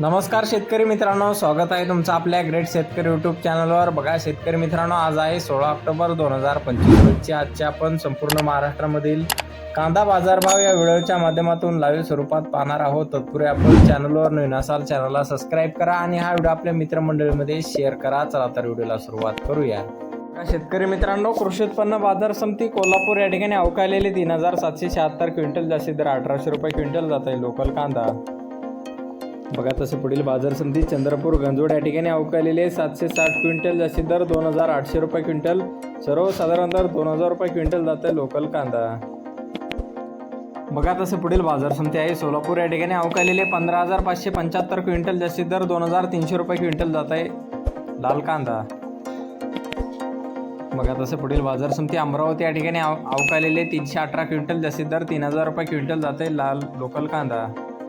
नमस्कार शेतकरी मित्रांनो स्वागत आहे तुमचं आपल्या ग्रेट शेतकरी यूट्यूब चॅनलवर बघा शेतकरी मित्रांनो आज आहे सोळा ऑक्टोबर दोन हजार पंचवीस रोजची आजच्या आपण संपूर्ण महाराष्ट्रामधील कांदा बाजारभाव या व्हिडिओच्या माध्यमातून लाईव्ह स्वरूपात पाहणार आहोत. तत्पूर्वी आपण चॅनलवर नवीन असाल चॅनलला सबस्क्राईब करा आणि हा व्हिडिओ आपल्या मित्रमंडळीमध्ये शेअर करा. चला तर व्हिडिओला सुरुवात करूया. शेतकरी मित्रांनो कृषी उत्पन्न बाजार समिती कोल्हापूर या ठिकाणी अवकाळलेले तीन हजार सातशे शहात्तर क्विंटल जास्तीत दर अठराशे रुपये क्विंटल जात आहे लोकल कांदा. बघा तसं पुढील बाजार समिती चंद्रपूर गंजोड या ठिकाणी अवकालेले सातशे साठ क्विंटल जास्तीत दर दोन हजार आठशे रुपये क्विंटल. सर्वसाधारण दर दोन हजार रुपये क्विंटल जातं लोकल कांदा. बघा तसं पुढील बाजार समिती आहे. सोलापूर या ठिकाणी अवकालेले पंधरा हजार पाचशे पंच्याहत्तर क्विंटल जास्तीत दर दोन हजार तीनशे रुपये क्विंटल जात आहे लाल कांदा. बघा तसं पुढील बाजार समिती अमरावती या ठिकाणी अवकालेले तीनशे अठरा क्विंटल जास्तीत दर तीन हजार रुपये क्विंटल जाते लाल लोकल कांदा.